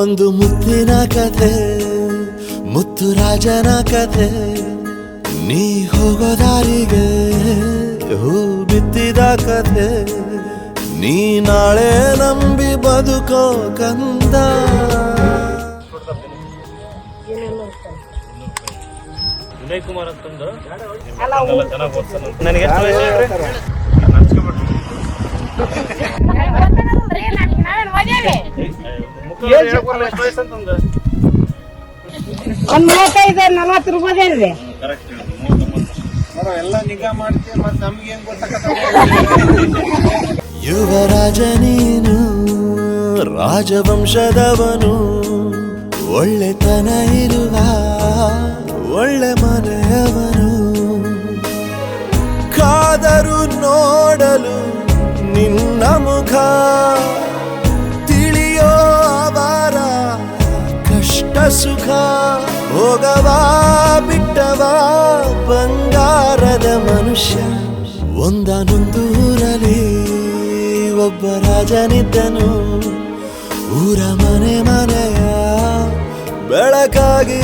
ಒಂದು ಮುತ್ತಿನ ಕಥೆ ಮುತ್ತು ರಾಜನ ಕಥೆ ನೀ ಹೋಗೋ ದಾರಿಗೆ ಹೂ ಬಿತ್ತಿದ ಕಥೆ ನೀ ನಾಳೆ ನಂಬಿ ಬದುಕೋ ಕಂದ. ವಿನಯ್ ಕುಮಾರ್ ಅಂತಂದು. ಎಲ್ಲ ಚೆನ್ನಾಗಿ ಓದ್ತಾನೆ ನನಗೆ ಒಂದ್ ಮೂವತ್ತೈದು ನಲ್ವತ್ತು ರೂಪಾಯಿ ಕರೆಕ್ಟ್ ಎಲ್ಲ ನಿಗಾ ಮಾಡ್ತೀವಿ ಮತ್ತೆ ನಮ್ಗೆ ಏನ್ ಗೊತ್ತಾಗತ್ತ ಯುವರಾಜ ನೀನು ರಾಜವಂಶದವನು ಒಳ್ಳೆತನ ಇರುವ ಒಳ್ಳೆ ಮನೆಯವನು. ಕಾದರು ನೋಡಲು ಕಷ್ಟ ಸುಖ ಹೋಗವಾ ಬಿಟ್ಟವಾ ಬಂಗಾರದ ಮನುಷ್ಯ. ಒಂದನೊಂದೂರಲ್ಲಿ ಒಬ್ಬ ರಾಜನಿದ್ದನು. ಊರ ಮನೆ ಮನೆಯ ಬೆಳಕಾಗಿ